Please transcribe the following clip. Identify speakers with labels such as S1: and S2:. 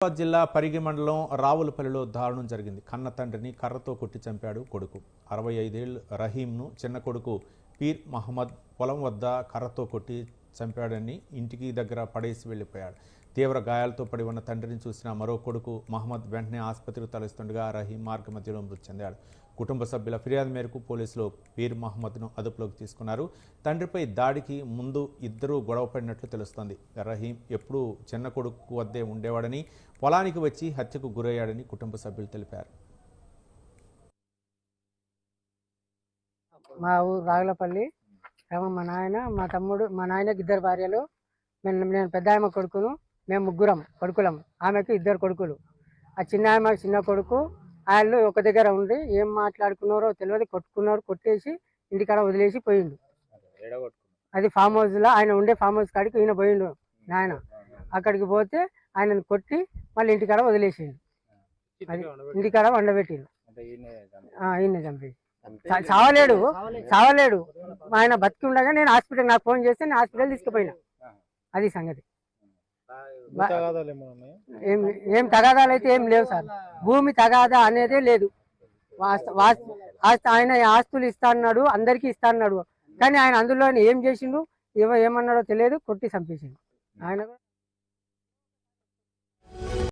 S1: హైదరాబాద్ జిల్లా పరిగి మండలం రావులపల్లిలో దారుణం జరిగింది. కన్న తండ్రిని కర్రతో కొట్టి చంపాడు కొడుకు. అరవై ఐదేళ్ళు రహీంను చిన్న కొడుకు పీర్ మహమ్మద్ పొలం వద్ద కర్రతో కొట్టి చంపాడని ఇంటికి దగ్గర పడేసి వెళ్ళిపోయాడు. తీవ్ర గాయాలతో పడి ఉన్న తండ్రిని చూసిన మరో కొడుకు మహమ్మద్ వెంటనే ఆసుపత్రికి తరలిస్తుండగా రహీం మార్గ మధ్యలో మృతి చెందాడు. కుటుంబ సభ్యుల ఫిర్యాదు మేరకు పోలీసులు పీర్ మహమ్మద్ను అదుపులోకి తీసుకున్నారు. తండ్రిపై దాడికి ముందు ఇద్దరూ గొడవపడినట్లు తెలుస్తోంది. రహీం ఎప్పుడూ చిన్న కొడుకు వద్దే ఉండేవాడని పొలానికి వచ్చి హత్యకు గురయ్యాడని కుటుంబ సభ్యులు తెలిపారు.
S2: మా ఊరు రాగులపల్లి ఏమో మా నాయన మా తమ్ముడు మా నాయనకి ఇద్దరు భార్యలు. నేను నేను పెద్ద ఆమె కొడుకును మేము ముగ్గురం కొడుకులం. ఆమెకి ఇద్దరు కొడుకులు. ఆ చిన్న ఆమె చిన్న కొడుకు వాళ్ళు ఒక దగ్గర ఉండి ఏం మాట్లాడుకున్నారో తెలియదు కొట్టుకున్నారు కొట్టేసి ఇంటికాడ వదిలేసి పోయిండు. అది ఫామ్ హౌస్లో ఆయన ఉండే ఫామ్ హౌస్ కాడికి ఈయన పోయిండు నాయన. అక్కడికి పోతే ఆయనను కొట్టి మళ్ళీ ఇంటికాడ వదిలేసిండు. అది ఇంటికాడ వండబెట్టిండు. ఈయన చంపేసి చావలేడు చావలేడు. ఆయన బతికి ఉండగా నేను హాస్పిటల్ నాకు ఫోన్ చేస్తే నేను హాస్పిటల్ తీసుకుపోయినా. అది సంగతి. ఏం ఏం తగాదాలు అయితే ఏం లేవు సార్. భూమి తగాదా అనేదే లేదు. ఆయన ఆస్తులు ఇస్తా అన్నాడు అందరికీ ఇస్తా అన్నాడు కానీ ఆయన అందులో ఏం చేసిండు? ఏమో ఏమన్నాడో తెలియదు కొట్టి చంపేసిండు. ఆయన